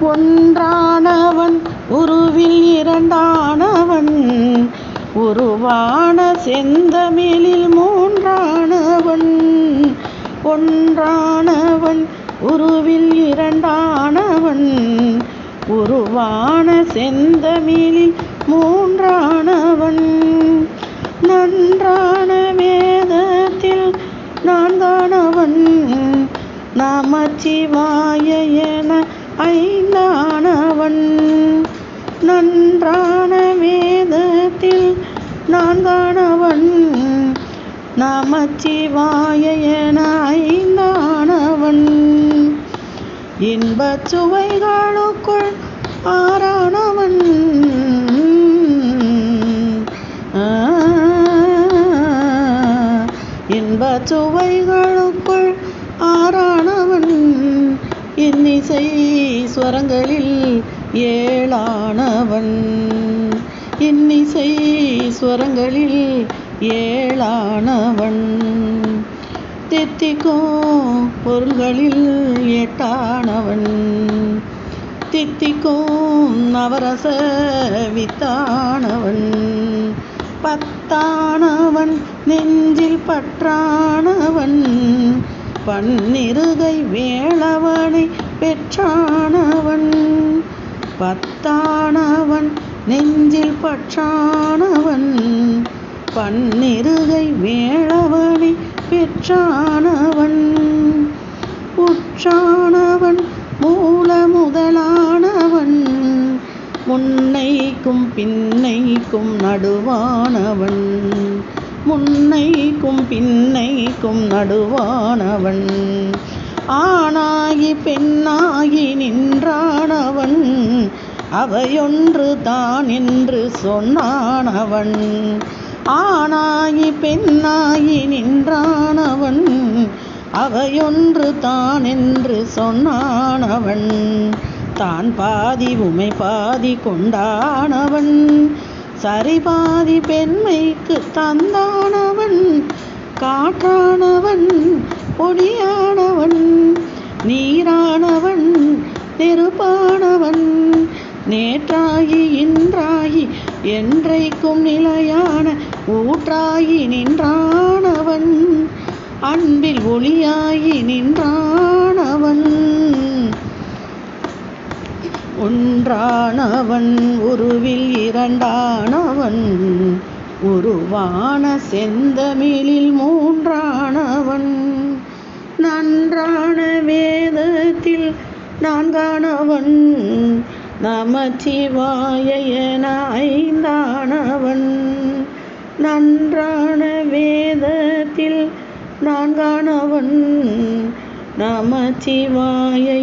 ஒன்றானவன் உருவில் இரண்டானவன். உருவான செந்தமிழில் மூன்றானவன். ஒன்றானவன் உருவில் இரண்டானவன். உருவான செந்தமிழில் மூன்றானவன். நன்றான வேதத்தில் நான்கானவன். நமச்சிவாய என ஐந்தானவன் நன்றான வேதத்தில் நான்கானவன் நமச்சிவாய என ஐந்தானவன். இன்பச் சுவைகளுக்குள் ஆறானவன். இன்பச் சுவைகளுக்குள் ஆறான இன்னிசை ஸ்வரங்களில் ஏழானவன். இன்னிசை ஸ்வரங்களில் ஏழானவன். தித்திக்கும் பொருள்களில் எட்டானவன். தித்திக்கும் நவரச வித்தானவன். பத்தானவன் நெஞ்சில் பற்றான் பன்னிருகை வேளவனை பெற்றானவன் பத்தானவன் நெஞ்சில் பற்றானவன் பன்னிருகை வேளவனை பெற்றானவன். உற்றானவன் மூல முதலானவன் முன்னைக்கும் பின்னைக்கும் நடுவானவன். முன்னைக்கும் பின்னைக்கும் நடுவானவன். ஆணாகி பெண்ணாகி நின்றானவன். அவையொன்று தான் என்று சொன்னானவன். ஆணாகி பெண்ணாகி நின்றானவன். அவையொன்று தான் என்று சொன்னானவன். தான் பாதி உமை பாதி கொண்டானவன். சரி பாதி பெண்மைக்கு தந்தானவன் காற்றானவன் பொடியானவன் நீரானவன் நெருப்பானவன் நேற்றாகி இன்றாகி என்றைக்கும் நிலையான ஊற்றாகி நின்றானவன் அன்பில் ஒளியாகி நின்றானவன். ஒன்றானவன் உருவில் இரண்டானவன். உருவான செந்தமிழில் மூன்றானவன். நன்றான வேதத்தில் நான்கானவன். நமச்சிவாய என ஐந்தானவன். நன்றான வேதத்தில் நான்கானவன். நமச்சிவாய